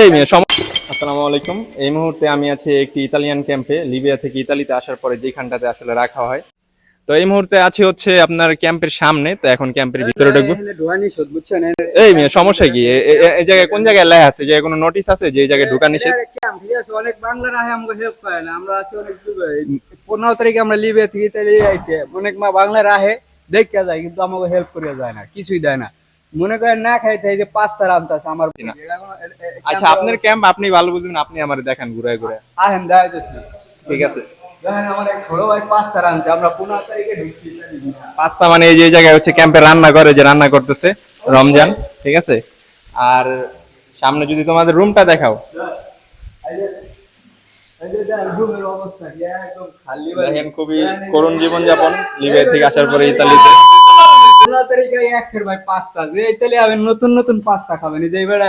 এই আসসালামু আলাইকুম। এই মুহূর্তে আমি আছি একটি ইতালিয়ান ক্যাম্পে লিবিয়া থেকে ইতালিতে আসার পরে যেখানটাতে আসলে রাখা হয়। তো এই মুহূর্তে আছি হচ্ছে আপনার ক্যাম্পের সামনে তো এখন ক্যাম্পের ভিতরে ঢুকবো। এই মেয়ে সমস্যা কি? এই জায়গায় কোন জায়গায় লেখা আছে? যে কোনো নোটিশ আছে যে এই জায়গায় ঢুকা নিষেধ? অনেক বাংলা রাহে আমাকে হেল্প করে না। আমরা আছি অনেক পনেরো তারিখে আমরা লিবিয়া থেকে ইতালি আইসে অনেক মা বাংলার আহে দেখা যায় কিন্তু আমাকে হেল্প করে যায় না কিছুই দেয় না। মনে করেন না খাইতে এই যে পাঁচটা রামতাছে আমার আচ্ছা আপনার ক্যাম্প আপনি ভালো বুঝবেন আপনি আমার দেখান ঘুরে ঘুরে আহেন দেখাইতেছি। ঠিক আছে। মানে এই যে জায়গায় হচ্ছে ক্যাম্পে রান্না করে যে রান্না করতেছে রমজান ঠিক আছে? আর সামনে যদি তোমাদের রুমটা দেখাও। খুবই করুণ জীবনযাপন লিবিয়া থেকে আসার পরে ইতালিতে। তারিখে একশের ভাই পাঁচটা যে তাহলে আবার নতুন নতুন পাঁচটা খাবেন। যে এবার